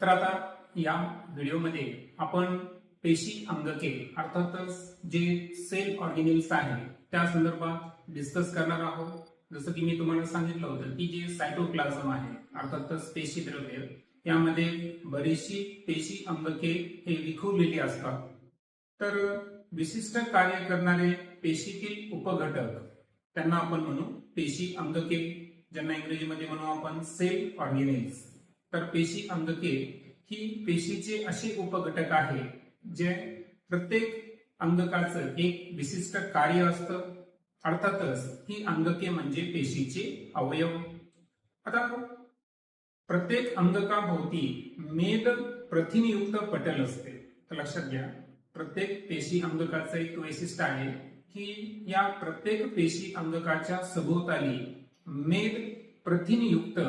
तर आता या व्हिडिओमध्ये आपण पेशी अंगके अर्थातच जे सेल ऑर्गेनिल्स आहे त्या संदर्भात डिस्कस करणार आहोत. जसं की मी तुम्हाला सांगितलं होतं की जे सायटोप्लाझम आहे अर्थातच पेशी द्रव्य यामध्ये बरीचशी पेशी अंगके हे विखुरलेली असतात. तर विशिष्ट कार्य करणारे पेशीतील उपघटक त्यांना आपण म्हणू पेशी अंगके ज्यांना इंग्रजीमध्ये म्हणू आपण सेल ऑर्गेनिल्स तर पेशी अंगके ही पेशीचे असे उपघटक आहे जे प्रत्येक अंगकाचं एक विशिष्ट कार्य असतं. अर्थातच ही अंगके म्हणजे पेशीचे अवयव. आता प्रत्येक अंगकाभोवती मेद प्रथिनयुक्त पटल असते. तर लक्षात घ्या प्रत्येक पेशी अंगकाचं एक वैशिष्ट्य आहे की या प्रत्येक पेशी अंगकाच्या सभोवताली मेद प्रथिनयुक्त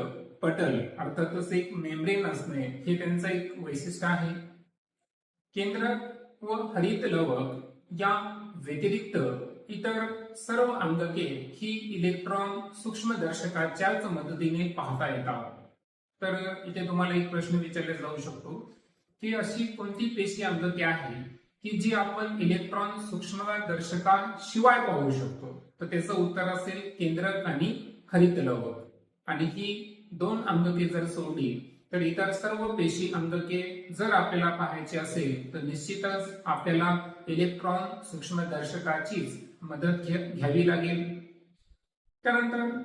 पटल अर्थातच एक मेम्ब्रेन असणे हे त्यांचं एक वैशिष्ट्य आहे. केंद्रक व हरित लवक या व्यतिरिक्त इतर सर्व अंगके ही इलेक्ट्रॉन सूक्ष्मदर्शकाच्याच मदतीने पाहता येतात. तर इथे तुम्हाला एक प्रश्न विचारला जाऊ शकतो की अशी कोणती पेशी अंगके आहे की जी आपण इलेक्ट्रॉन सूक्ष्मदर्शकाशिवाय पाहू शकतो? तर त्याचं उत्तर असेल केंद्रक आणि हरित लवक. आणि ही दोन अंगके जर सोडली तर इतर सर्व पेशी अंगके जर आपल्याला पाहायचे असेल तर निश्चितच आपल्याला इलेक्ट्रॉन सूक्ष्मदर्शकाचीच मदत घ्यावी लागेल. त्यानंतर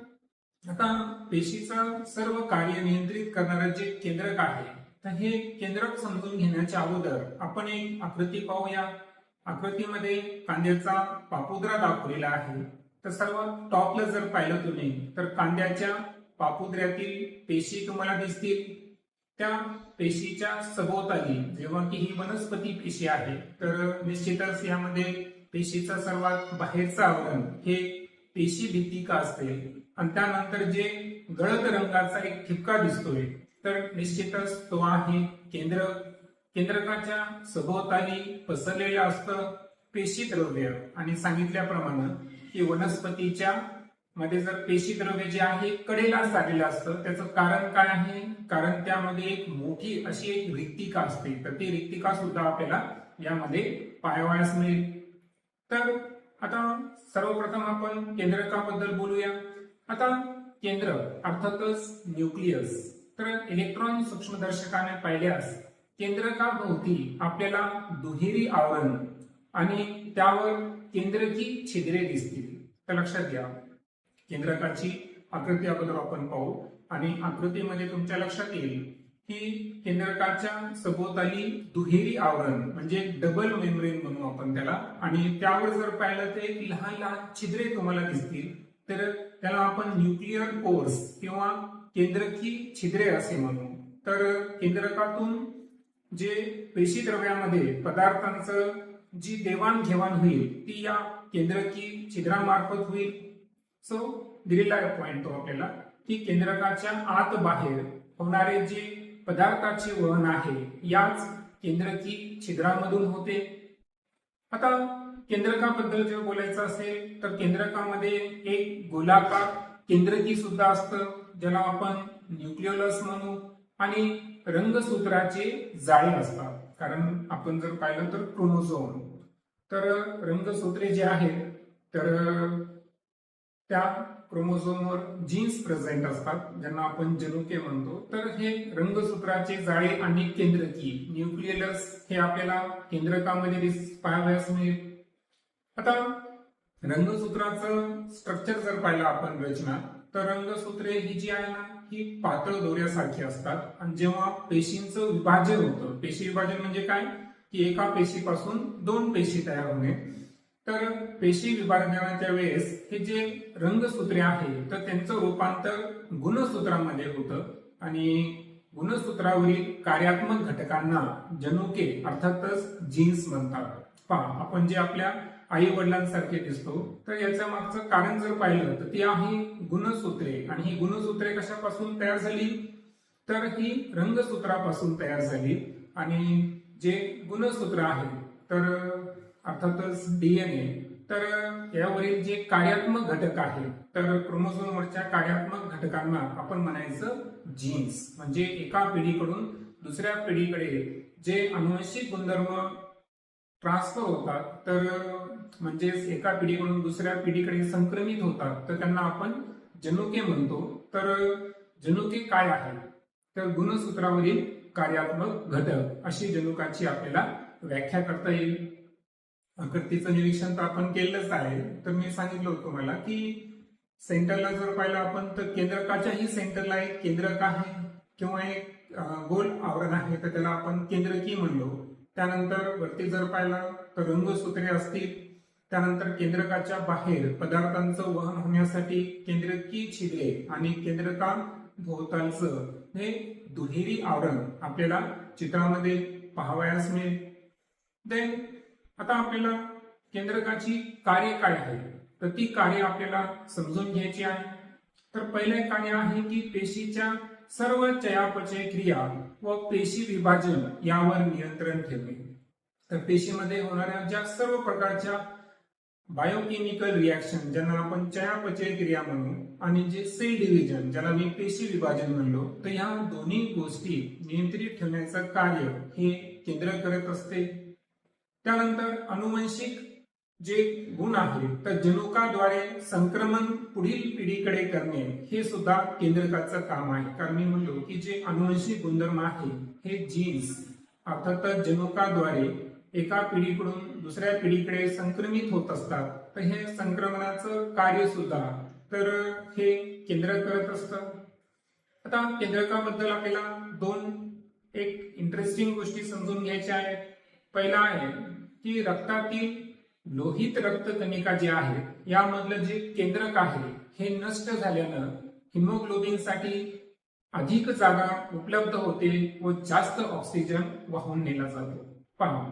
आता पेशीचं सर्व कार्य नियंत्रित करणारं जे केंद्रक आहे तर हे केंद्रक समजून घेण्याच्या अगोदर आपण एक आकृती पाहूया. आकृतीमध्ये कांद्याचा पापुद्रा दाखवलेला आहे. तर सर्व टॉपला जर पाहिलं तुम्ही तर कांद्याच्या पापुद्र्यातील पेशी तुम्हाला दिसतील. त्या पेशीच्या सभोवताली जेव्हा की ही वनस्पती पेशी आहे तर निश्चितच यामध्ये पेशीचा सर्वात बाहेरचं आवरण हे पेशी भित्तिका असते. आणि त्यानंतर जे गळत रंगाचा एक ठिपका दिसतोय तर निश्चितच तो आहे केंद्र. केंद्रकाच्या सभोवताली पसरलेलं असतं पेशी द्रव्य. आणि सांगितल्याप्रमाणे की वनस्पतीच्या मध्ये जर पेशी द्रव्य जे आहे कडेला साठलेलं असतं त्याचं कारण काय आहे? कारण त्यामध्ये एक मोठी अशी एक रिक्तिका असते. तर ती रिक्तिका सुद्धा आपल्याला यामध्ये पाहावयास मिळेल. तर आता सर्वप्रथम आपण केंद्रकाबद्दल बोलूया. आता केंद्र अर्थातच न्यूक्लियस. तर इलेक्ट्रॉन सूक्ष्मदर्शकाने पाहिल्यास केंद्रकाभोवती आपल्याला दुहेरी आवरण आणि त्यावर केंद्रकी छिद्रे दिसतील. तर लक्षात घ्या. केंद्रकाची आकृती अगोदर आपण पाहू. आणि आकृतीमध्ये तुमच्या लक्षात येईल की केंद्रकाच्या सभोवताली दुहेरी आवरण म्हणजे डबल मेम्ब्रेन म्हणू आपण त्याला. आणि त्यावर जर पाहिलं तर एक लहान लहान छिद्रे तुम्हाला दिसतील. तर त्याला आपण न्यूक्लिअर कोर्स किंवा केंद्रकी छिद्रे असे म्हणू. तर केंद्रकातून जे पेशी द्रव्यामध्ये पदार्थांचं जी देवाणघेवाण होईल ती या केंद्रकी छिद्रामार्फत होईल. सो दिलेला आहे पॉइंट तो आपल्याला की केंद्रकाच्या आत बाहेर होणारे जे पदार्थाचे वहन आहे याच केंद्रकी छिद्रामधून होते. आता केंद्रकाबद्दल जर बोलायचं असेल तर केंद्रकामध्ये एक गोलाकार केंद्रकी सुद्धा असतं ज्याला आपण न्यूक्लिओलस म्हणू आणि रंगसूत्राचे जाळे असतात कारण आपण जर पाहिलं तर क्रोमोझोम. तर रंगसूत्रे जे आहेत तर त्या क्रोमोझोमवर जीन्स प्रेझेंट असतात ज्यांना आपण जनुके म्हणतो. तर हे रंगसूत्राचे जाळे आणि केंद्रकी न्यूक्लियलस हे आपल्याला केंद्रकामध्ये दिस- पाहावयास मिळेल. आता रंगसूत्राचं स्ट्रक्चर जर पाहिलं आपण रचना तर रंगसूत्रे ही जी आहे ना ही पातळ दोऱ्यासारखी असतात. आणि जेव्हा पेशींचं विभाजन होतं पेशी विभाजन म्हणजे काय? की एका पेशीपासून दोन पेशी तयार होणे. तर पेशी विभाजनाच्या वेळेस हे जे रंगसूत्रे आहे तर त्यांचं रूपांतर गुणसूत्रामध्ये होतं. आणि गुणसूत्रावरील कार्यात्मक घटकांना जनुके अर्थातच जीन्स म्हणतात. पहा आपण जे आपल्या आई वडिलांसारखे दिसतो तर याच्या मागचं कारण जर पाहिलं तर ती आहे गुणसूत्रे. आणि ही गुणसूत्रे कशापासून तयार झाली? तर ही रंगसूत्रापासून तयार झाली. आणि जे गुणसूत्र आहे तर अर्थातच डीएनए तर यावरील जे कार्यात्मक घटक आहेत तर क्रोमोझोमवरच्या कार्यात्मक घटकांना आपण म्हणायचं जीन्स म्हणजे एका पिढीकडून दुसऱ्या पिढीकडे जे अनुवंशिक गुणधर्म ट्रान्सफर होतात तर म्हणजेच एका पिढीकडून दुसऱ्या पिढीकडे संक्रमित होतात तर त्यांना आपण जनुके म्हणतो. तर जनुके काय आहे तर गुणसूत्रावरील कार्यात्मक घटक अशी जनुकाची आपल्याला व्याख्या करता येईल. गर्दीचं निरीक्षण तर आपण केलंच आहे. तर मी सांगितलं होतं मला की सेंटरला जर पाहिलं आपण तर केंद्रकाच्याही सेंटरला एक केंद्रक आहे किंवा एक गोल आवरण आहे तर त्याला आपण केंद्रकी म्हणलो. त्यानंतर वरती जर पाहिलं तर रंगसूत्रे असतील. त्यानंतर केंद्रकाच्या बाहेर पदार्थांचं वहन होण्यासाठी केंद्रकी छिद्रे आणि केंद्रका भोवतालचं हे दुहेरी आवरण आपल्याला चित्रामध्ये पाहावयास मिळेल. देन आता आपल्याला केंद्रकाची कार्य काय आहे? तर ती कार्य आपल्याला समजून घ्यायची आहे. तर पहिले कार्य आहे की पेशीच्या सर्व चयापचय क्रिया व पेशी विभाजन यावर नियंत्रण ठेवणे. तर पेशीमध्ये होणाऱ्या ज्या सर्व प्रकारच्या बायोकेमिकल रिॲक्शन ज्यांना आपण चयापचय क्रिया म्हणू आणि जे सेल डिव्हिजन ज्याला मी पेशी विभाजन म्हणलो तर ह्या दोन्ही गोष्टी नियंत्रित ठेवण्याचं कार्य हे केंद्र करत असते. त्यानंतर अनुवंशिक जे गुण आहेत तर जनुकाद्वारे संक्रमण पुढील पिढीकडे करणे हे सुद्धा केंद्रकाचं काम आहे. कारण मी म्हणलो की जे अनुवंशिक गुणधर्म आहे हे जीन्स अर्थातच जनुकाद्वारे एका पिढीकडून दुसऱ्या पिढीकडे संक्रमित होत असतात. तर हे संक्रमणाचं कार्य सुद्धा तर हे केंद्र करत असतं. आता केंद्रकाबद्दल आपल्याला दोन एक इंटरेस्टिंग गोष्टी समजून घ्यायच्या आहेत. पहिला आहे की रक्तातील लोहित रक्तकणिका जे आहेत यामधलं जे केंद्रक आहे हे नष्ट झाल्यानं हिमोग्लोबिनसाठी अधिक जागा उपलब्ध होते व जास्त ऑक्सिजन वाहून नेला जातो. पहा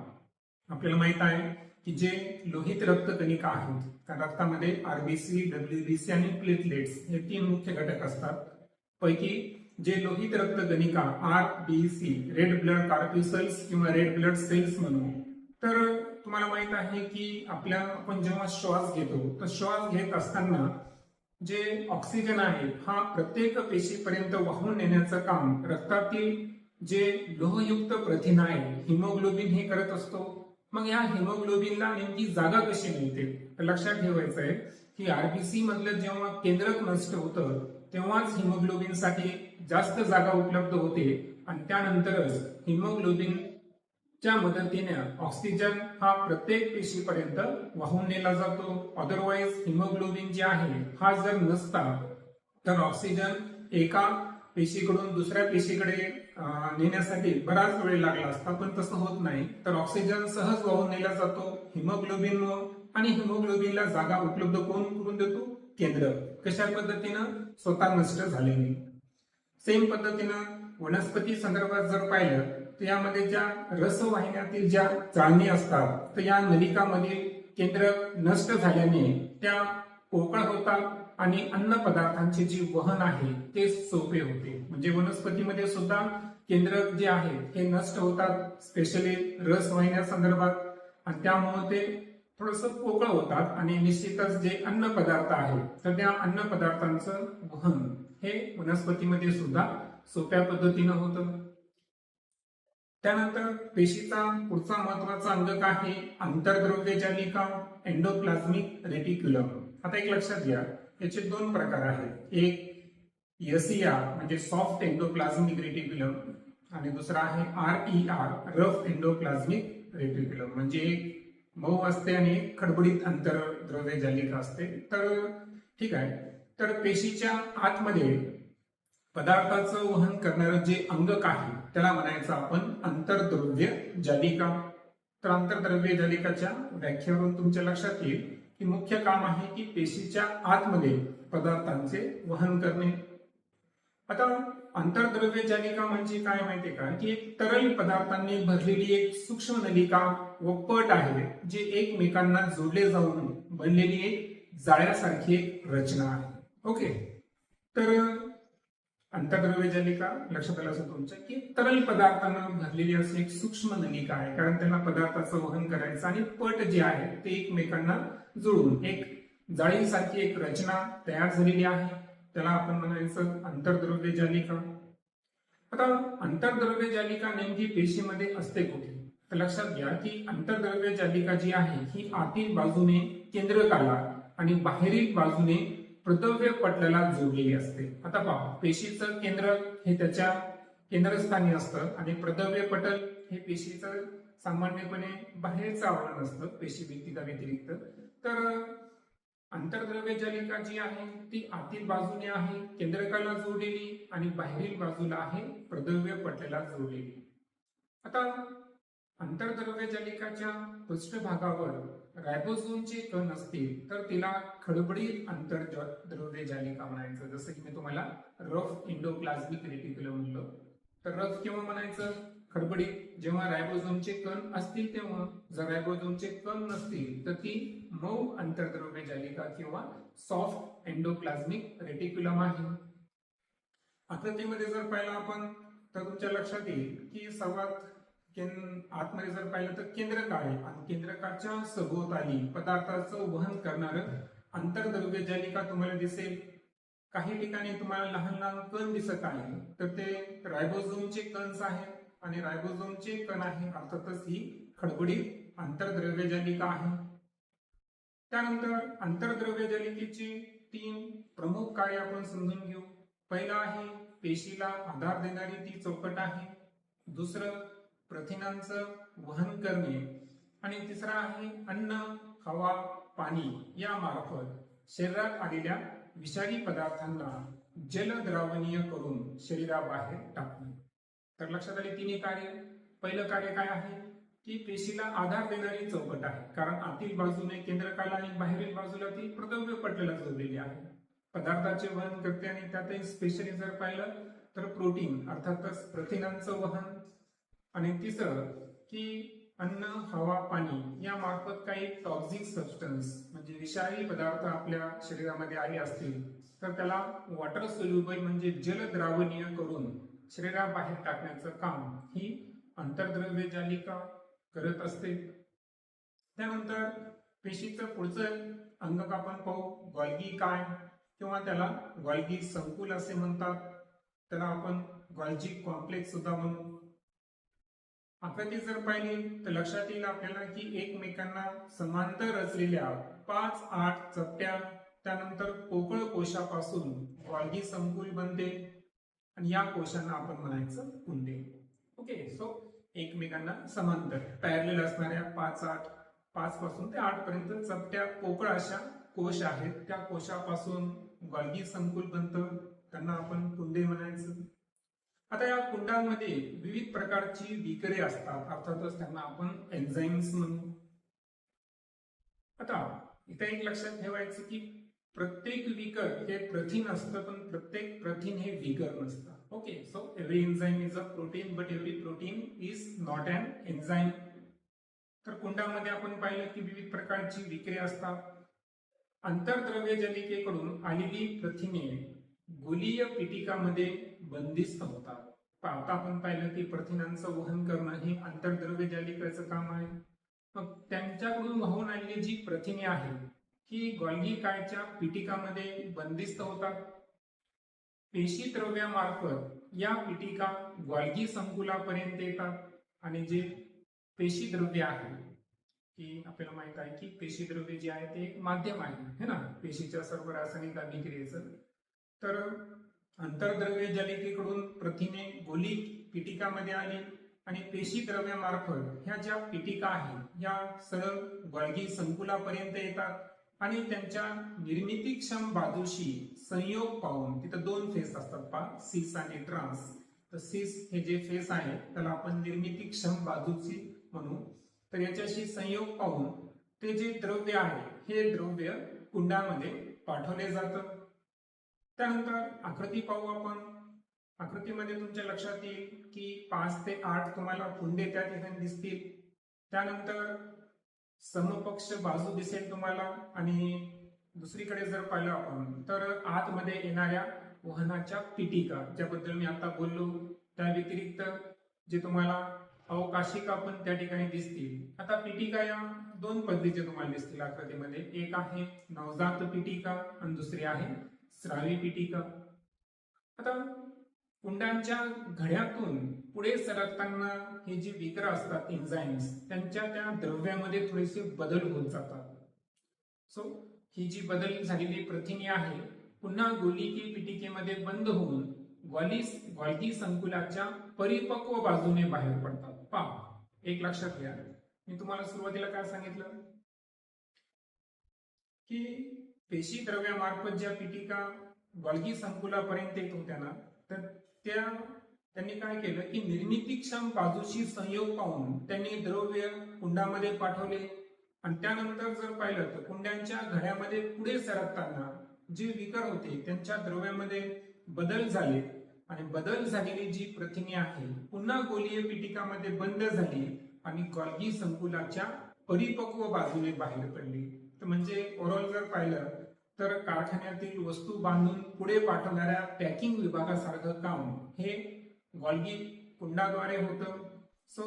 आपल्याला माहीत आहे की जे लोहित रक्तकणिका आहेत त्या रक्तामध्ये आरबीसी डब्ल्यूबीसी आणि प्लेटलेट्स हे तीन मुख्य घटक असतात. पैकी जे लोहित रक्तकणिका R B C red blood corpuscles किंवा रेड ब्लड सेल्स म्हणून तर तुम्हाला माहीत आहे की आपल्या आपण जेव्हा श्वास घेतो तर श्वास घेत असताना जे ऑक्सिजन आहे हा प्रत्येक पेशीपर्यंत वाहून नेण्याचं काम रक्तातील जे लोहयुक्त प्रथिन आहे हिमोग्लोबिन हे करत असतो. मग या हिमोग्लोबिनला नेमकी जागा कशी मिळते? तर लक्षात ठेवायचं आहे की आरबीसी मधलं जेव्हा केंद्रक नष्ट होतं तेव्हाच हिमोग्लोबिनसाठी जास्त जागा उपलब्ध होते. आणि त्यानंतरच हिमोग्लोबिन च्या मदतीने ऑक्सिजन हा प्रत्येक पेशीपर्यंत वाहून नेला जातो. अदरवाईज हिमोग्लोबिन जे आहे हा जर नसता तर ऑक्सिजन एका पेशीकडून दुसऱ्या पेशीकडे नेण्यासाठी बराच वेळ लागला असता पण तसं होत नाही. तर ऑक्सिजन सहज वाहून नेला जातो. हिमोग्लोबिन आणि हिमोग्लोबिनला जागा उपलब्ध कोण करून देतो? केंद्र. कशा पद्धतीनं? स्वतः नष्ट झालेली. सेम पद्धतीनं वनस्पती संदर्भात जर पाहिलं यामध्ये ज्या रसवाहिन्यातील ज्या चाळणी असतात तर या नलिकामधील केंद्र नष्ट झाल्याने त्या पोकळ होतात आणि अन्न पदार्थांचे जे वहन आहे ते सोपे होते. म्हणजे वनस्पतीमध्ये सुद्धा केंद्रक जे आहे हे नष्ट होतात स्पेशली रस संदर्भात. आणि त्यामुळे ते थोडस पोकळ होतात आणि निश्चितच जे अन्न पदार्थ आहे तर त्या अन्न पदार्थांचं वहन हे वनस्पतीमध्ये सुद्धा सोप्या पद्धतीनं होतं. त्यानंतर पेशीचा पुढचा महत्त्वाचा अंगक आहे आंतरद्रव्यजालिका एंडोप्लाझ्मिक रेटिक्युलम आता एक लक्षात घ्या. याचे दोन प्रकार आहेत. एक यसिया म्हणजे सॉफ्ट एंडोप्लाझ्मिक रेटिक्युलम आणि दुसरा आहे R E R rough endoplasmic reticulum म्हणजे एक मऊ असते आणि एक खडबडीत आंतरद्रव्य जालिका असते. तर ठीक आहे. तर पेशीच्या आतमध्ये पदार्थाचं वहन करणारं जे अंगक आहे त्याला म्हणायचं आपण आंतरद्रव्य जालिका. तर आंतरद्रव्य जालिकाच्या व्याख्येवरून तुमच्या लक्षात येईल की मुख्य काम आहे की पेशीच्या आतमध्ये पदार्थांचे वहन करणे. आता आंतरद्रव्य जालिका म्हणजे काय माहितीये का? की एक तरल पदार्थांनी भरलेली एक सूक्ष्म नलिका व पट आहे जे एकमेकांना जोडले जाऊन बनलेली एक जाळ्यासारखी एक रचना आहे. ओके? तर अंतद्रव्य जालिका लक्षात आलं असं तुमच्या की तरल पदार्थानं भरलेली अशी एक सूक्ष्म नलिका आहे. कारण त्यांना पदार्थाचं वहन करायचं आणि पट जे आहे ते एकमेकांना जुळून एक जाळीसारखी एक रचना तयार झालेली आहे. त्याला आपण म्हणायचं आंतरद्रव्य जालिका. आता आंतरद्रव्य जालिका नेमकी पेशीमध्ये असते कुठे? तर लक्षात घ्या की आंतरद्रव्य जालिका जी आहे ही आतील बाजूने केंद्रकाला आणि बाहेरील बाजूने प्रदव्य पटलाला जोडलेली असते. आता पहा. पेशीचं केंद्र हे त्याच्या केंद्रस्थानी असतं आणि प्रदव्य पटल हे पेशीचं सामान्यपणे बाहेरचं आवरण असतं पेशी व्यक्तिका व्यतिरिक्त. तर आंतरद्रव्य जालिका जी आहे ती आतील बाजूने आहे केंद्रकाला जोडलेली आणि बाहेरील बाजूला आहे प्रदव्य पटलाला जोडलेली. आता आंतरद्रव्य जालिकाच्या पृष्ठभागावर रायबोझोमचे कण असतील तर तिला खडबडीत आंतरद्रव्य जालिका म्हणायचं? जसं की मी तुम्हाला रफ इंडोप्लाझ्मिक रेटिक्युलम म्हणलं. तर रफ केव्हा म्हणायचं? खडबडीत जेव्हा रायबोझोमचे कण असतील तेव्हा. जर रायबोझोमचे कण नसतील तर ती मऊ अंतर्द्रव्य जालिका किंवा सॉफ्ट एंडोप्लाझ्मिक रेटिक्युलम आहे? आकृतीमध्ये जर पाहिलं आपण तर तुमच्या लक्षात येईल की सर्वात आतमध्ये जर पाहिलं तर केंद्रक आहे. आणि केंद्रकाच्या सभोवताली पदार्थाचं वहन करणारं आंतरद्रव्य जालिका तुम्हाला दिसेल काही ठिकाणी तुम्हाला लहान लहान कण दिसत आहे. तर ते रायबोझोमचे कणच आहेत आणि रायबोझोमचे कण आहे अर्थातच ही खडबडीत आंतरद्रव्य जालिका आहे. त्यानंतर आंतरद्रव्य जालिकेची तीन प्रमुख कार्य आपण समजून घेऊ? पहिला आहे पेशीला आधार देणारी ती चौकट आहे. दुसरं प्रथिनांचं वहन करणे आणि तिसरा आहे अन्न हवा पाणी या मार्फत शरीरात आलेल्या विषारी पदार्थांना जलद्रावणीय करून शरीराबाहेर टाकणे. तर लक्षात आले तिन्ही कार्य. पहिलं कार्य काय आहे? की पेशीला आधार देणारी चौकट आहे. कारण आतील बाजूने केंद्रकाला आणि बाहेरील बाजूला ती प्रदव्य पटलेला जोडलेली आहे. पदार्थाचे वहन करते आणि त्यातही स्पेशली जर पाहिलं तर प्रोटीन अर्थातच प्रथिनांचं वहन. आणि तिसरं की अन्न हवा पाणी या मार्फत काही टॉक्झिक सबस्टन्स म्हणजे विषारी पदार्थ आपल्या शरीरामध्ये आले असतील तर त्याला वॉटर सोल्युबल म्हणजे जलद्रावणीय करून शरीराबाहेर टाकण्याचं काम ही अंतर्द्रव्य जालिका करत असते. त्यानंतर पेशीचं पुढचं अंगक आपण पाहू गॉल्गी काय किंवा त्याला गॉल्गी संकुल असे म्हणतात. त्याला आपण गॉल्जी कॉम्प्लेक्स सुद्धा म्हणू. आकृती जर पाहिली तर लक्षात येईल आपल्याला की एकमेकांना समांतर असलेल्या पाच आठ चपट्या त्यानंतर पोकळ कोशापासून गॉल्गी संकुल बनते. आणि या कोशांना आपण म्हणायचं कुंडे. ओके सो एकमेकांना समांतर. पॅरलेल असणाऱ्या पाच आठ पाच पासून ते आठ पर्यंत चपट्या पोकळ अशा कोश आहेत. त्या कोशापासून गॉल्गी संकुल बनतं. त्यांना आपण कुंडे म्हणायचं. आता या कुंडांमध्ये विविध प्रकारची विकरे असतात. अर्थातच त्यांना आपण एन्झाईम्स म्हणू. आता इथे एक लक्षात ठेवायचं की प्रत्येक विकर हे प्रथिन असतं पण प्रत्येक प्रथिन हे विकर नसतं. Okay so every enzyme is a protein but every protein is not an enzyme तर कुंडामध्ये आपण पाहिलं की विविध प्रकारची विक्रे असतात. आंतरद्रव्य जलिकेकडून आलेली प्रथिने गोलीय पिटिकामध्ये बंदिस्त होतात. आता आपण पाहिलं की प्रथिनांचं वहन करणं हे आंतरद्रव्य जालिकाचं काम आहे. मग त्यांच्याकडून वाहून आलेली जी प्रथिने आहेत ही गॉल्गी कायच्या पिटिकामध्ये बंदिस्त होतात. पेशी द्रव्यामार्फत या पिटिका ग्वाल्गी संकुलापर्यंत येतात. आणि जे पेशी द्रव्य आहे की आपल्याला माहीत आहे की पेशी द्रव्य जे आहे ते एक माध्यम आहे है ना? पेशीच्या सर्व रासायनिक अभिक्रियेचं. तर आंतरद्रव्य जलिकेकडून प्रथिने गोली पिटिकामध्ये आली आणि पेशी द्रव्यामार्फत ह्या ज्या पिटिका आहेत या सरळ गळगी संकुलापर्यंत येतात आणि त्यांच्या निर्मितीक्षम बाजूशी संयोग पाहून तिथं दोन फेस असतात पा सिस आणि ट्रान्स तर सिस हे जे फेस आहे त्याला आपण निर्मितीक्षम बाजूची म्हणू. तर याच्याशी संयोग पाहून ते जे द्रव्य आहे हे द्रव्य कुंडामध्ये पाठवले जातं. त्यानंतर आकृती पाहू आपण. आकृतीमध्ये तुमच्या लक्षात येईल की पाच ते आठ तुम्हाला कुंडे त्या ठिकाणी दिसतील. त्यानंतर समपक्ष बाजू दिसेल तुम्हाला आणि दुसरीकडे जर पाहिलं आपण तर आतमध्ये येणाऱ्या वहनाच्या पिटिका ज्याबद्दल मी आता बोललो त्या व्यतिरिक्त जे तुम्हाला अवकाशिका पण त्या ठिकाणी दिसतील. आता पिटिका या दोन पद्धतीचे तुम्हाला दिसतील आकृतीमध्ये. एक आहे नवजात पिटिका आणि दुसरी आहे स्रावी पिटिका आता कुंडांच्या घड्यातून पुढे सरकताना हे जे विकर असतात एन्झाईम्स त्यांच्या त्या द्रव्यामध्ये थोडेसे बदल होत जातात. सो ही जी बदल झालेली प्रथिने आहे पुन्हा गोलिकी पिटिकेमध्ये बंद होऊन ग्वालिस ग्वाल्गी संकुलाच्या परिपक्व बाजूने बाहेर पडतात. पा एक लक्षात घ्या. मी तुम्हाला सुरुवातीला काय सांगितलं? की पेशी द्रव्यामार्फत ज्या पिटिका ग्वाल्गी संकुलापर्यंत येत होत्या ना तर त्या त्यांनी काय केलं की निर्मितीक्षम बाजूशी संयोग पाहून त्यांनी द्रव्य कुंडामध्ये पाठवले. आणि त्यानंतर जर पाहिलं तर कुंड्यांच्या घड्यामध्ये पुढे सरकताना जे विकार होते त्यांच्या द्रव्यामध्ये बदल झाले. आणि बदल झालेली जी प्रथिने आहे पुन्हा गोलीय पिटिकामध्ये बंद झाली आणि गॉल्गी संकुलाच्या परिपक्व बाजूने बाहेर पडली. तर म्हणजे ओव्हरऑल जर पाहिलं तर कारखान्यातील वस्तू बांधून पुढे पाठवणाऱ्या पॅकिंग विभागासारखं काम हे गॉल्गी कुंडाद्वारे होतं. सो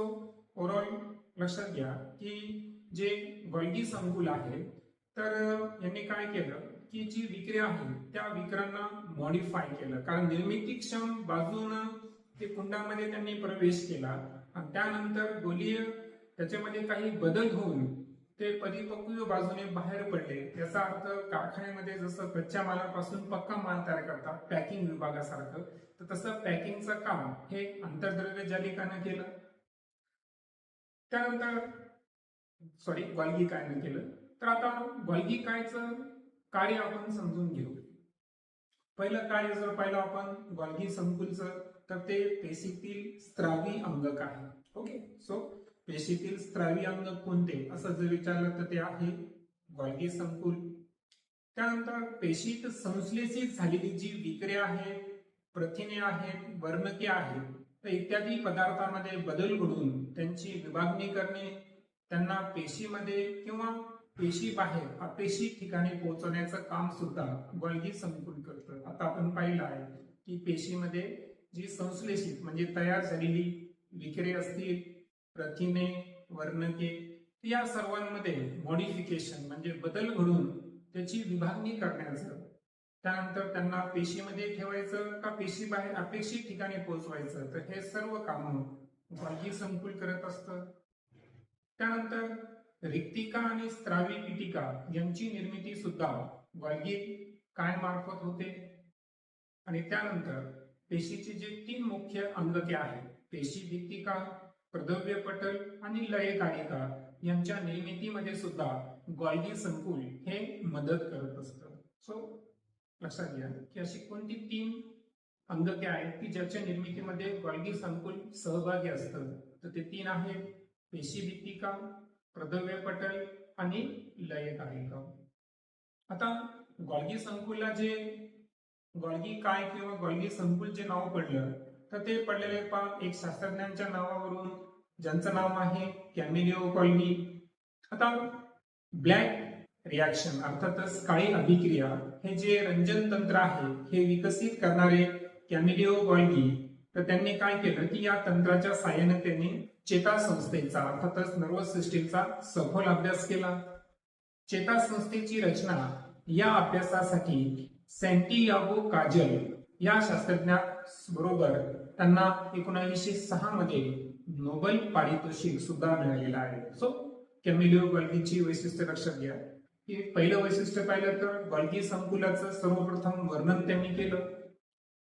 ओव्हरऑल लक्षात घ्या की जे गॉल्गी संकुल आहे तर यांनी काय केलं की जी विक्री आहे त्या विक्रांना मॉडिफाय केलं. कारण निर्मितीक्षम बाजूनं ते कुंडामध्ये त्यांनी प्रवेश केला. आणि त्यानंतर गोलीय त्याच्यामध्ये काही बदल होऊन ते परिपक्व बाजूने बाहेर पडले. याचा अर्थ कारखान्यामध्ये जसं कच्च्या मालापासून पक्का माल तयार करतात पॅकिंग विभागासारखं तर तसं पॅकिंगचं काम हे आंतरद्रव्य जालिकानं केलं त्यानंतर सॉरी ग्वाल्गी कायनं केलं. तर आता ग्वाल्गी कायचं कार्य आपण समजून घेऊ. पहिलं कार्य जर पाहिलं आपण ग्वाल्गी संकुलचं तर ते पेशीतील स्त्रावी अंगक आहे. ओके सो पेशीतील स्त्रावी अंग कोणते? असं जर विचारलं तर ते आहे गॉल्गी संकुल. त्यानंतर पेशीत संश्लेषित झालेली जी विक्रे आहे प्रथिने आहेत वर्णके आहेत तर इत्यादी पदार्थामध्ये बदल घडून त्यांची विभागणी करणे त्यांना पेशीमध्ये किंवा पेशी बाहेर अपेक्षित ठिकाणी पोहोचवण्याचं काम सुद्धा गॉल्गी संकुल करतं आता आपण पाहिलं आहे की पेशीमध्ये जी संश्लेषित म्हणजे तयार झालेली विक्रे असतील प्रथिने वर्णके या सर्वांमध्ये मॉडिफिकेशन म्हणजे बदल घडून त्याची विभागणी करण्याचं त्यानंतर त्यांना पेशीमध्ये ठेवायचं का पेशी बाहेर अपेक्षित ठिकाणी पोहोचवायचं? तर हे सर्व कामं बाह्य संकुल करत असतं. त्यानंतर रिक्तिका आणि स्त्रावी पिटिका यांची निर्मिती सुद्धा गॉल्गी काय मार्फत होते. आणि त्यानंतर पेशीचे जे तीन मुख्य अंगके आहेत पेशी भित्तिका प्रदव्य पटल आणि लयकारिका यांच्या निर्मितीमध्ये सुद्धा गॉल्गी संकुल हे मदत करत असतं. सो लक्षात घ्या की अशी कोणती तीन अंगके आहेत की ज्याच्या निर्मितीमध्ये गॉल्गी संकुल सहभागी असतं? तर ते तीन आहेत पेशी भित्तिका प्रद्रव्य पटल आणि लयकारिका आता गॉल्गी संकुलला जे गॉल्गी काय किंवा गॉल्गी संकुल जे नाव पडलं तर ते पडलेले पा एक शास्त्रज्ञांच्या नावावरून ज्यांचं नाव आहे कॅमिलिओ कॉलनी. आता ब्लॅक रिॲक्शन अर्थातच काळी अभिक्रिया हे जे रंजन तंत्र आहे हे विकसित करणारे कॅमिलिओ गॉल्गी तर त्यांनी काय केलं की या तंत्राच्या साहाय्याने त्यांनी चेतासंस्थेचा अर्थातच नर्वस सिस्टीमचा सखोल अभ्यास केला. चेता संस्थेची रचना या अभ्यासासाठी सँटियागो काजल या शास्त्रज्ञात बरोबर त्यांना एकोणीसशे सहा मध्ये नोबेल पारितोषिक सुद्धा मिळालेलं आहे. सो कॅमिलिओ गॉल्गीची वैशिष्ट्य लक्षात घ्या. की पहिलं वैशिष्ट्य पाहिलं तर गॉल्गी संकुलाचं सर्वप्रथम वर्णन त्यांनी केलं.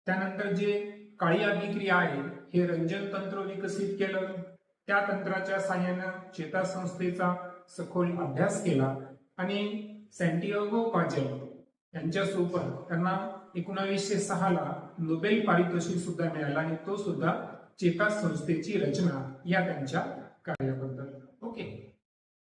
त्यानंतर जे काळी अभिक्रिया आहे हे रंजन तंत्र विकसित केलं. त्या तंत्राच्या साहाय्यानं चेतासंस्थेचा सखोल अभ्यास केला. आणि सँटियागो काजल यांच्यासोबत त्यांना एकोणावीसशे सहा ला नोबेल पारितोषिक सुद्धा मिळाला आणि तो सुद्धा चेता संस्थेची रचना या त्यांच्या कार्याबद्दल